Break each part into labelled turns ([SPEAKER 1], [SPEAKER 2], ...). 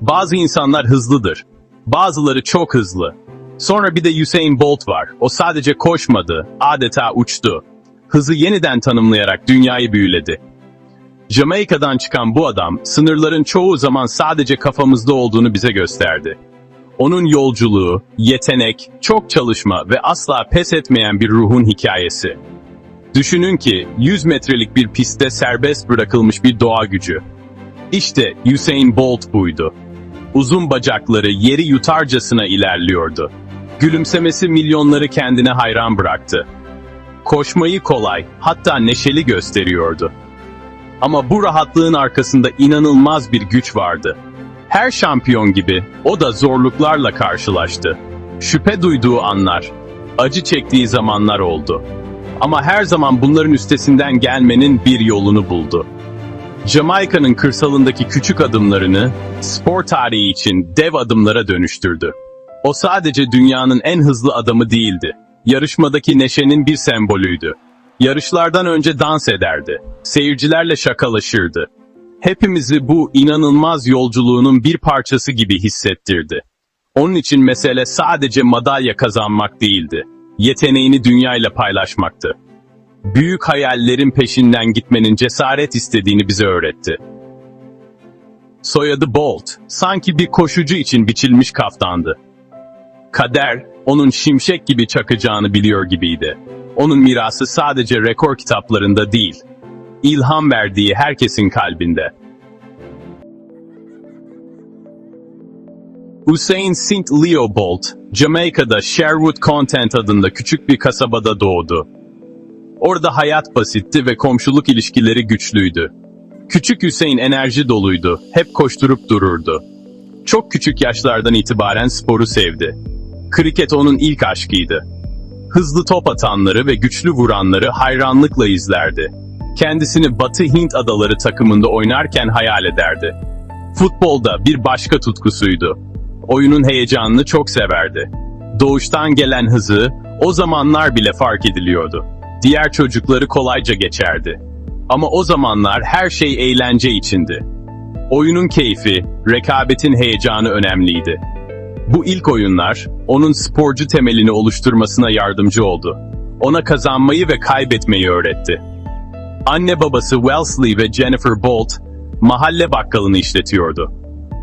[SPEAKER 1] Bazı insanlar hızlıdır. Bazıları çok hızlı. Sonra bir de Usain Bolt var. O sadece koşmadı, adeta uçtu. Hızı yeniden tanımlayarak dünyayı büyüledi. Jamaika'dan çıkan bu adam, sınırların çoğu zaman sadece kafamızda olduğunu bize gösterdi. Onun yolculuğu, yetenek, çok çalışma ve asla pes etmeyen bir ruhun hikayesi. Düşünün ki 100 metrelik bir pistte serbest bırakılmış bir doğa gücü. İşte Usain Bolt buydu. Uzun bacakları yeri yutarcasına ilerliyordu. Gülümsemesi milyonları kendine hayran bıraktı. Koşmayı kolay, hatta neşeli gösteriyordu. Ama bu rahatlığın arkasında inanılmaz bir güç vardı. Her şampiyon gibi o da zorluklarla karşılaştı. Şüphe duyduğu anlar, acı çektiği zamanlar oldu. Ama her zaman bunların üstesinden gelmenin bir yolunu buldu. Jamaika'nın kırsalındaki küçük adımlarını spor tarihi için dev adımlara dönüştürdü. O sadece dünyanın en hızlı adamı değildi. Yarışmadaki neşenin bir sembolüydü. Yarışlardan önce dans ederdi. Seyircilerle şakalaşırdı. Hepimizi bu inanılmaz yolculuğunun bir parçası gibi hissettirdi. Onun için mesele sadece madalya kazanmak değildi. Yeteneğini dünyayla paylaşmaktı. Büyük hayallerin peşinden gitmenin cesaret istediğini bize öğretti. Soyadı Bolt, sanki bir koşucu için biçilmiş kaftandı. Kader, onun şimşek gibi çakacağını biliyor gibiydi. Onun mirası sadece rekor kitaplarında değil, ilham verdiği herkesin kalbinde. Hussein St. Leo Bolt, Jamaika'da Sherwood Content adında küçük bir kasabada doğdu. Orada hayat basitti ve komşuluk ilişkileri güçlüydü. Küçük Hüseyin enerji doluydu, hep koşturup dururdu. Çok küçük yaşlardan itibaren sporu sevdi. Kriket onun ilk aşkıydı. Hızlı top atanları ve güçlü vuranları hayranlıkla izlerdi. Kendisini Batı Hint adaları takımında oynarken hayal ederdi. Futbolda bir başka tutkusuydu. Oyunun heyecanını çok severdi. Doğuştan gelen hızı o zamanlar bile fark ediliyordu. Diğer çocukları kolayca geçerdi. Ama o zamanlar her şey eğlence içindi. Oyunun keyfi, rekabetin heyecanı önemliydi. Bu ilk oyunlar, onun sporcu temelini oluşturmasına yardımcı oldu. Ona kazanmayı ve kaybetmeyi öğretti. Anne babası Wellesley ve Jennifer Bolt, mahalle bakkalını işletiyordu.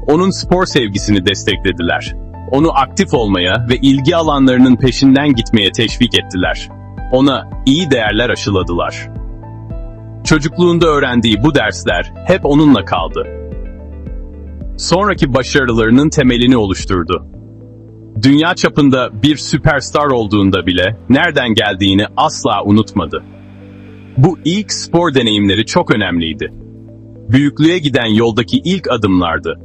[SPEAKER 1] Onun spor sevgisini desteklediler. Onu aktif olmaya ve ilgi alanlarının peşinden gitmeye teşvik ettiler. Ona iyi değerler aşıladılar. Çocukluğunda öğrendiği bu dersler hep onunla kaldı. Sonraki başarılarının temelini oluşturdu. Dünya çapında bir süperstar olduğunda bile nereden geldiğini asla unutmadı. Bu ilk spor deneyimleri çok önemliydi. Büyüklüğe giden yoldaki ilk adımlardı.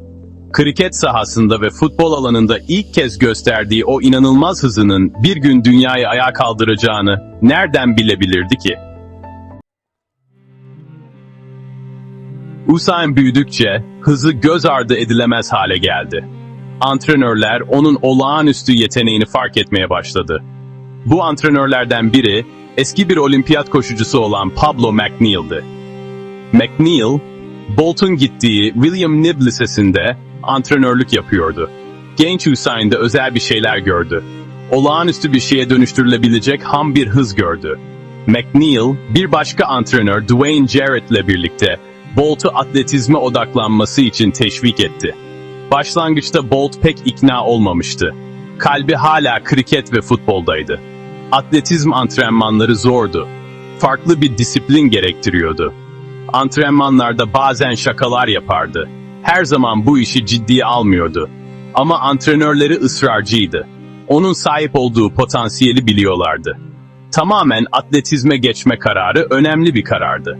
[SPEAKER 1] Kriket sahasında ve futbol alanında ilk kez gösterdiği o inanılmaz hızının bir gün dünyayı ayağa kaldıracağını nereden bilebilirdi ki? Usain büyüdükçe hızı göz ardı edilemez hale geldi. Antrenörler onun olağanüstü yeteneğini fark etmeye başladı. Bu antrenörlerden biri eski bir olimpiyat koşucusu olan Pablo McNeil'di. McNeil, Bolt'un gittiği William Knibb Lisesi'nde antrenörlük yapıyordu. Genç Usain'de özel bir şeyler gördü. Olağanüstü bir şeye dönüştürülebilecek ham bir hız gördü. McNeil, bir başka antrenör Dwayne Jarrett'le birlikte Bolt'u atletizme odaklanması için teşvik etti. Başlangıçta Bolt pek ikna olmamıştı. Kalbi hala kriket ve futboldaydı. Atletizm antrenmanları zordu. Farklı bir disiplin gerektiriyordu. Antrenmanlarda bazen şakalar yapardı. Her zaman bu işi ciddiye almıyordu. Ama antrenörleri ısrarcıydı. Onun sahip olduğu potansiyeli biliyorlardı. Tamamen atletizme geçme kararı önemli bir karardı.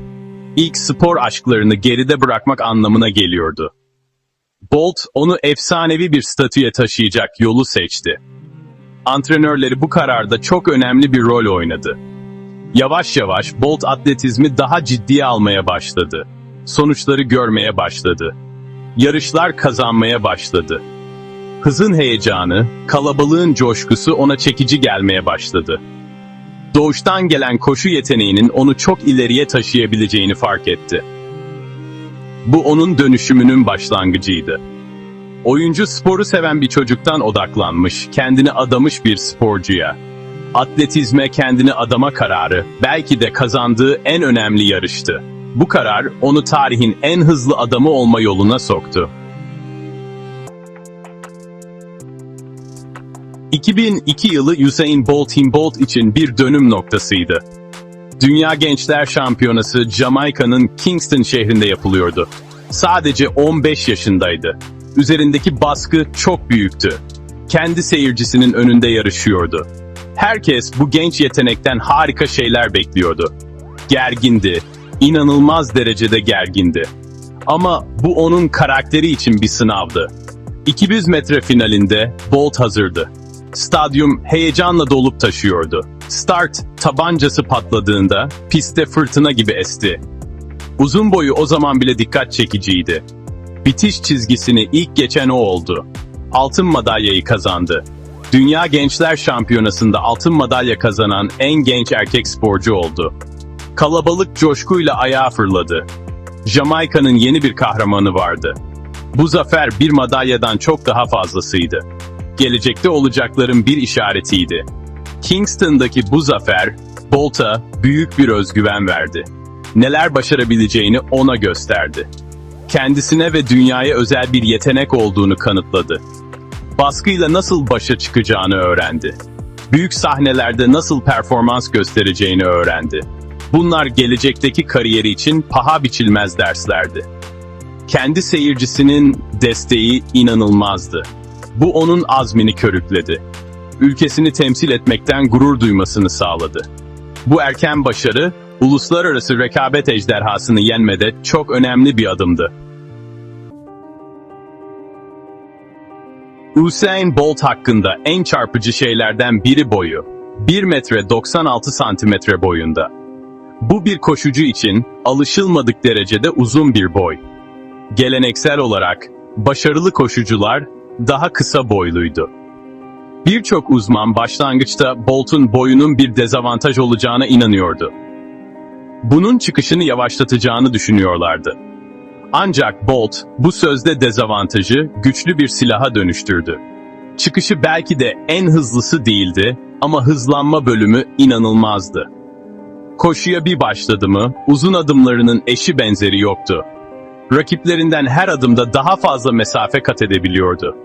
[SPEAKER 1] İlk spor aşklarını geride bırakmak anlamına geliyordu. Bolt onu efsanevi bir statüye taşıyacak yolu seçti. Antrenörleri bu kararda çok önemli bir rol oynadı. Yavaş yavaş Bolt atletizmi daha ciddiye almaya başladı. Sonuçları görmeye başladı. Yarışlar kazanmaya başladı. Hızın heyecanı, kalabalığın coşkusu ona çekici gelmeye başladı. Doğuştan gelen koşu yeteneğinin onu çok ileriye taşıyabileceğini fark etti. Bu onun dönüşümünün başlangıcıydı. Oyuncu sporu seven bir çocuktan odaklanmış, kendini adamış bir sporcuya. Atletizme kendini adama kararı belki de kazandığı en önemli yarıştı. Bu karar onu tarihin en hızlı adamı olma yoluna soktu. 2002 yılı Usain Bolt Bolt için bir dönüm noktasıydı. Dünya Gençler Şampiyonası Jamaika'nın Kingston şehrinde yapılıyordu. Sadece 15 yaşındaydı. Üzerindeki baskı çok büyüktü. Kendi seyircisinin önünde yarışıyordu. Herkes bu genç yetenekten harika şeyler bekliyordu. Gergindi, inanılmaz derecede gergindi. Ama bu onun karakteri için bir sınavdı. 200 metre finalinde Bolt hazırdı. Stadyum heyecanla dolup taşıyordu. Start tabancası patladığında pistte fırtına gibi esti. Uzun boyu o zaman bile dikkat çekiciydi. Bitiş çizgisini ilk geçen o oldu. Altın madalyayı kazandı. Dünya Gençler Şampiyonası'nda altın madalya kazanan en genç erkek sporcu oldu. Kalabalık coşkuyla ayağa fırladı. Jamaika'nın yeni bir kahramanı vardı. Bu zafer bir madalyadan çok daha fazlasıydı. Gelecekte olacakların bir işaretiydi. Kingston'daki bu zafer, Bolt'a büyük bir özgüven verdi. Neler başarabileceğini ona gösterdi. Kendisine ve dünyaya özel bir yetenek olduğunu kanıtladı. Baskıyla nasıl başa çıkacağını öğrendi. Büyük sahnelerde nasıl performans göstereceğini öğrendi. Bunlar gelecekteki kariyeri için paha biçilmez derslerdi. Kendi seyircisinin desteği inanılmazdı. Bu onun azmini körükledi. Ülkesini temsil etmekten gurur duymasını sağladı. Bu erken başarı, uluslararası rekabet ejderhasını yenmede çok önemli bir adımdı. Usain Bolt hakkında en çarpıcı şeylerden biri boyu. 1 metre 96 santimetre boyunda. Bu bir koşucu için alışılmadık derecede uzun bir boy. Geleneksel olarak başarılı koşucular daha kısa boyluydu. Birçok uzman başlangıçta Bolt'un boyunun bir dezavantaj olacağına inanıyordu. Bunun çıkışını yavaşlatacağını düşünüyorlardı. Ancak Bolt bu sözde dezavantajı güçlü bir silaha dönüştürdü. Çıkışı belki de en hızlısı değildi ama hızlanma bölümü inanılmazdı. Koşuya bir başladı mı uzun adımlarının eşi benzeri yoktu. Rakiplerinden her adımda daha fazla mesafe kat edebiliyordu.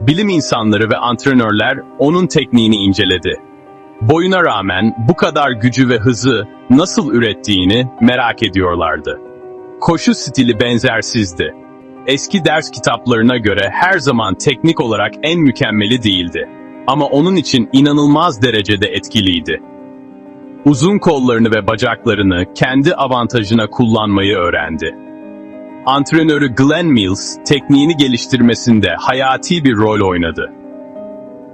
[SPEAKER 1] Bilim insanları ve antrenörler onun tekniğini inceledi. Boyuna rağmen bu kadar gücü ve hızı nasıl ürettiğini merak ediyorlardı. Koşu stili benzersizdi. Eski ders kitaplarına göre her zaman teknik olarak en mükemmeli değildi. Ama onun için inanılmaz derecede etkiliydi. Uzun kollarını ve bacaklarını kendi avantajına kullanmayı öğrendi. Antrenörü Glenn Mills, tekniğini geliştirmesinde hayati bir rol oynadı.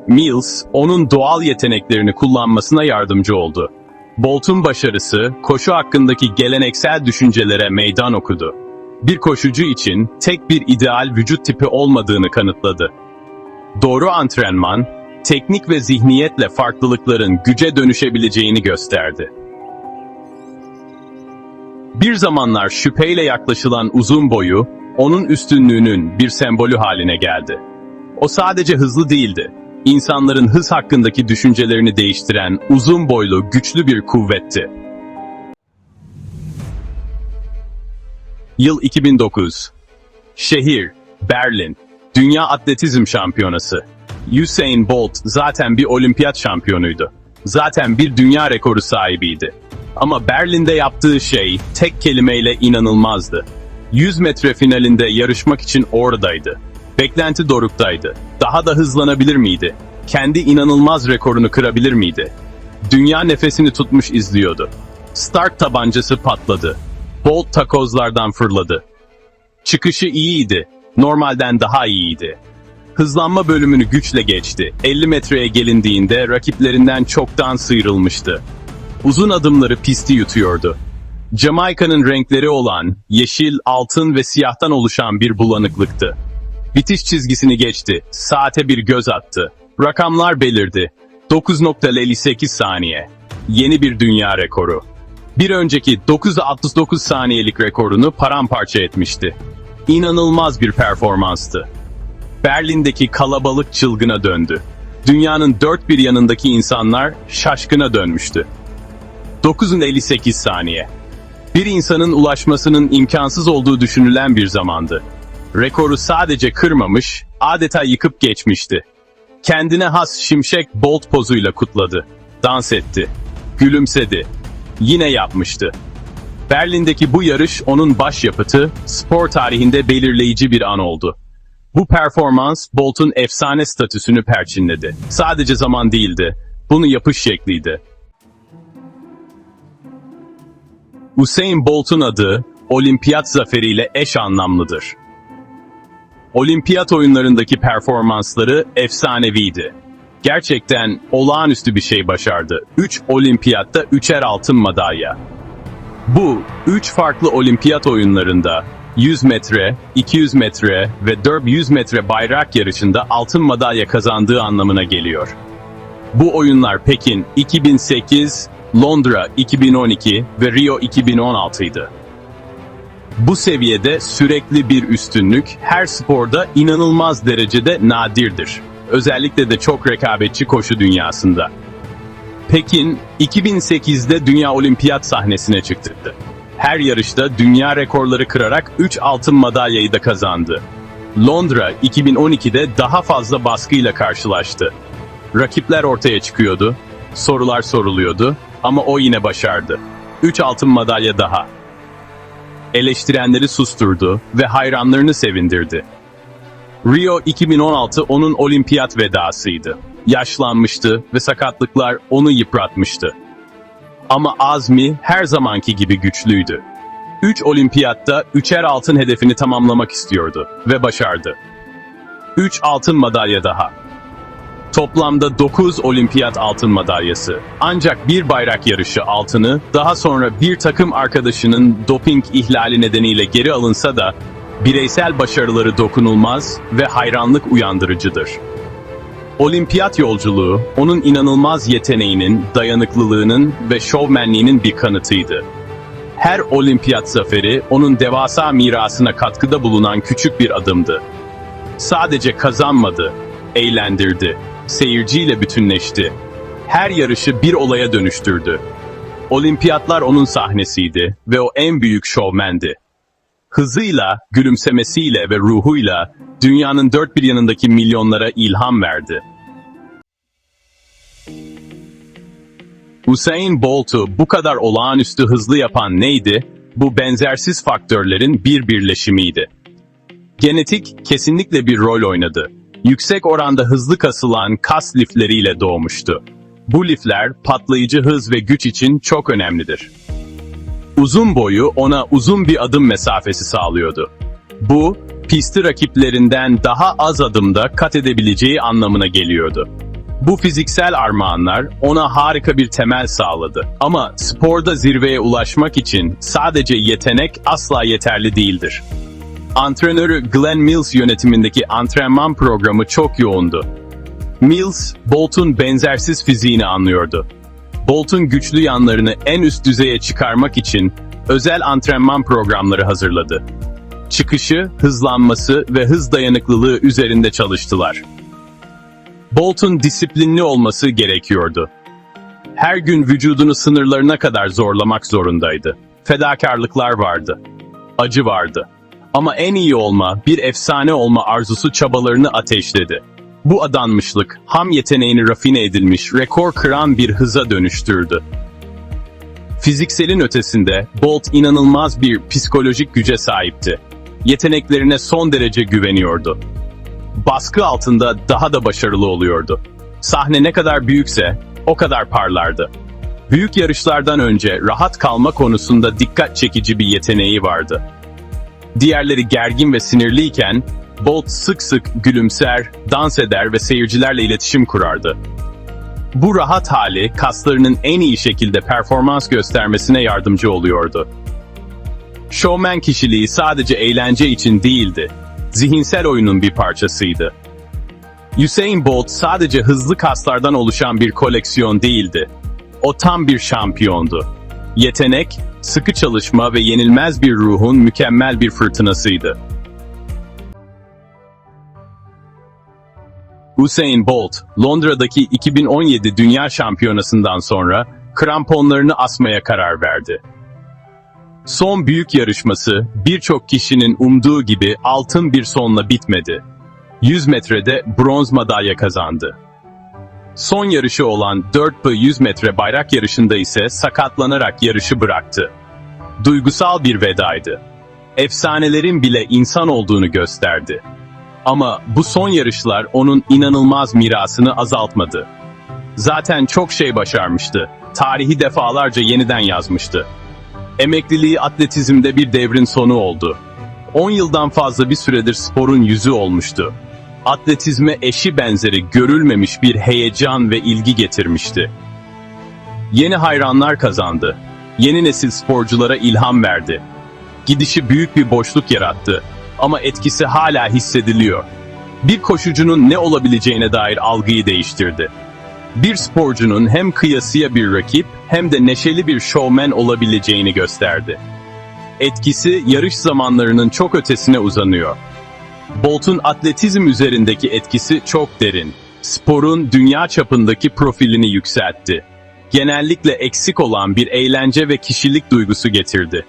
[SPEAKER 1] Mills, onun doğal yeteneklerini kullanmasına yardımcı oldu. Bolt'un başarısı, koşu hakkındaki geleneksel düşüncelere meydan okudu. Bir koşucu için tek bir ideal vücut tipi olmadığını kanıtladı. Doğru antrenman, teknik ve zihniyetle farklılıkların güce dönüşebileceğini gösterdi. Bir zamanlar şüpheyle yaklaşılan uzun boyu, onun üstünlüğünün bir sembolü haline geldi. O sadece hızlı değildi, insanların hız hakkındaki düşüncelerini değiştiren uzun boylu güçlü bir kuvvetti. Yıl 2009. Şehir, Berlin. Dünya Atletizm Şampiyonası. Usain Bolt zaten bir olimpiyat şampiyonuydu. Zaten bir dünya rekoru sahibiydi. Ama Berlin'de yaptığı şey tek kelimeyle inanılmazdı. 100 metre finalinde yarışmak için oradaydı. Beklenti doruktaydı. Daha da hızlanabilir miydi? Kendi inanılmaz rekorunu kırabilir miydi? Dünya nefesini tutmuş izliyordu. Start tabancası patladı. Bolt takozlardan fırladı. Çıkışı iyiydi. Normalden daha iyiydi. Hızlanma bölümünü güçle geçti. 50 metreye gelindiğinde rakiplerinden çoktan sıyrılmıştı. Uzun adımları pisti yutuyordu. Jamaika'nın renkleri olan yeşil, altın ve siyahtan oluşan bir bulanıklıktı. Bitiş çizgisini geçti. Saate bir göz attı. Rakamlar belirdi. 9.58 saniye. Yeni bir dünya rekoru. Bir önceki 9.69 saniyelik rekorunu paramparça etmişti. İnanılmaz bir performanstı. Berlin'deki kalabalık çılgına döndü. Dünyanın dört bir yanındaki insanlar şaşkına dönmüştü. 958 saniye. Bir insanın ulaşmasının imkansız olduğu düşünülen bir zamandı. Rekoru sadece kırmamış, adeta yıkıp geçmişti. Kendine has şimşek bolt pozuyla kutladı. Dans etti. Gülümsedi. Yine yapmıştı. Berlin'deki bu yarış onun başyapıtı, spor tarihinde belirleyici bir an oldu. Bu performans Bolt'un efsane statüsünü perçinledi. Sadece zaman değildi, bunu yapış şekliydi. Usain Bolt'un adı, olimpiyat zaferiyle eş anlamlıdır. Olimpiyat oyunlarındaki performansları efsaneviydi. Gerçekten olağanüstü bir şey başardı. 3 olimpiyatta 3'er altın madalya. Bu, 3 farklı olimpiyat oyunlarında 100 metre, 200 metre ve 400 metre bayrak yarışında altın madalya kazandığı anlamına geliyor. Bu oyunlar Pekin 2008, Londra 2012 ve Rio 2016 idi. Bu seviyede sürekli bir üstünlük her sporda inanılmaz derecede nadirdir. Özellikle de çok rekabetçi koşu dünyasında. Pekin 2008'de Dünya Olimpiyat sahnesine çıktı. Her yarışta dünya rekorları kırarak 3 altın madalyayı da kazandı. Londra 2012'de daha fazla baskıyla karşılaştı. Rakipler ortaya çıkıyordu, sorular soruluyordu ama o yine başardı. 3 altın madalya daha. Eleştirenleri susturdu ve hayranlarını sevindirdi. Rio 2016 onun olimpiyat vedasıydı. Yaşlanmıştı ve sakatlıklar onu yıpratmıştı. Ama azmi her zamanki gibi güçlüydü. 3 olimpiyatta üçer altın hedefini tamamlamak istiyordu ve başardı. 3 altın madalya daha. Toplamda 9 olimpiyat altın madalyası. Ancak bir bayrak yarışı altını, daha sonra bir takım arkadaşının doping ihlali nedeniyle geri alınsa da, bireysel başarıları dokunulmaz ve hayranlık uyandırıcıdır. Olimpiyat yolculuğu, onun inanılmaz yeteneğinin, dayanıklılığının ve şovmenliğinin bir kanıtıydı. Her olimpiyat zaferi, onun devasa mirasına katkıda bulunan küçük bir adımdı. Sadece kazanmadı, eğlendirdi, seyirciyle bütünleşti. Her yarışı bir olaya dönüştürdü. Olimpiyatlar onun sahnesiydi ve o en büyük şovmendi. Hızıyla, gülümsemesiyle ve ruhuyla dünyanın dört bir yanındaki milyonlara ilham verdi. Usain Bolt'u bu kadar olağanüstü hızlı yapan neydi? Bu benzersiz faktörlerin bir birleşimiydi. Genetik kesinlikle bir rol oynadı. Yüksek oranda hızlı kasılan kas lifleriyle doğmuştu. Bu lifler patlayıcı hız ve güç için çok önemlidir. Uzun boyu ona uzun bir adım mesafesi sağlıyordu. Bu, pisti rakiplerinden daha az adımda kat edebileceği anlamına geliyordu. Bu fiziksel armağanlar ona harika bir temel sağladı. Ama sporda zirveye ulaşmak için sadece yetenek asla yeterli değildir. Antrenörü Glenn Mills yönetimindeki antrenman programı çok yoğundu. Mills, Bolt'un benzersiz fiziğini anlıyordu. Bolt'un güçlü yanlarını en üst düzeye çıkarmak için özel antrenman programları hazırladı. Çıkışı, hızlanması ve hız dayanıklılığı üzerinde çalıştılar. Bolt'un disiplinli olması gerekiyordu. Her gün vücudunu sınırlarına kadar zorlamak zorundaydı. Fedakarlıklar vardı. Acı vardı. Ama en iyi olma, bir efsane olma arzusu çabalarını ateşledi. Bu adanmışlık, ham yeteneğini rafine edilmiş, rekor kıran bir hıza dönüştürdü. Fizikselin ötesinde, Bolt inanılmaz bir psikolojik güce sahipti. Yeteneklerine son derece güveniyordu. Baskı altında daha da başarılı oluyordu. Sahne ne kadar büyükse, o kadar parlardı. Büyük yarışlardan önce rahat kalma konusunda dikkat çekici bir yeteneği vardı. Diğerleri gergin ve sinirliyken, Bolt sık sık gülümser, dans eder ve seyircilerle iletişim kurardı. Bu rahat hali kaslarının en iyi şekilde performans göstermesine yardımcı oluyordu. Showman kişiliği sadece eğlence için değildi, zihinsel oyunun bir parçasıydı. Usain Bolt sadece hızlı kaslardan oluşan bir koleksiyon değildi. O tam bir şampiyondu. Yetenek, sıkı çalışma ve yenilmez bir ruhun mükemmel bir fırtınasıydı. Usain Bolt, Londra'daki 2017 Dünya Şampiyonası'ndan sonra kramponlarını asmaya karar verdi. Son büyük yarışması birçok kişinin umduğu gibi altın bir sonla bitmedi. 100 metrede bronz madalya kazandı. Son yarışı olan 4 x 100 metre bayrak yarışında ise sakatlanarak yarışı bıraktı. Duygusal bir vedaydı. Efsanelerin bile insan olduğunu gösterdi. Ama bu son yarışlar onun inanılmaz mirasını azaltmadı. Zaten çok şey başarmıştı. Tarihi defalarca yeniden yazmıştı. Emekliliği atletizmde bir devrin sonu oldu. 10 yıldan fazla bir süredir sporun yüzü olmuştu. Atletizme eşi benzeri görülmemiş bir heyecan ve ilgi getirmişti. Yeni hayranlar kazandı. Yeni nesil sporculara ilham verdi. Gidişi büyük bir boşluk yarattı ama etkisi hala hissediliyor. Bir koşucunun ne olabileceğine dair algıyı değiştirdi. Bir sporcunun hem kıyasıya bir rakip hem de neşeli bir şovmen olabileceğini gösterdi. Etkisi yarış zamanlarının çok ötesine uzanıyor. Bolt'un atletizm üzerindeki etkisi çok derin. Sporun dünya çapındaki profilini yükseltti. Genellikle eksik olan bir eğlence ve kişilik duygusu getirdi.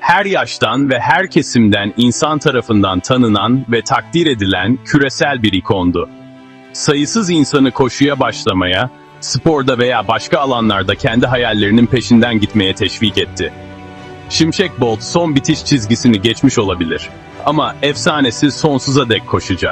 [SPEAKER 1] Her yaştan ve her kesimden insan tarafından tanınan ve takdir edilen küresel bir ikondu. Sayısız insanı koşuya başlamaya, sporda veya başka alanlarda kendi hayallerinin peşinden gitmeye teşvik etti. Şimşek Bolt son bitiş çizgisini geçmiş olabilir. Ama efsanesi sonsuza dek koşacak.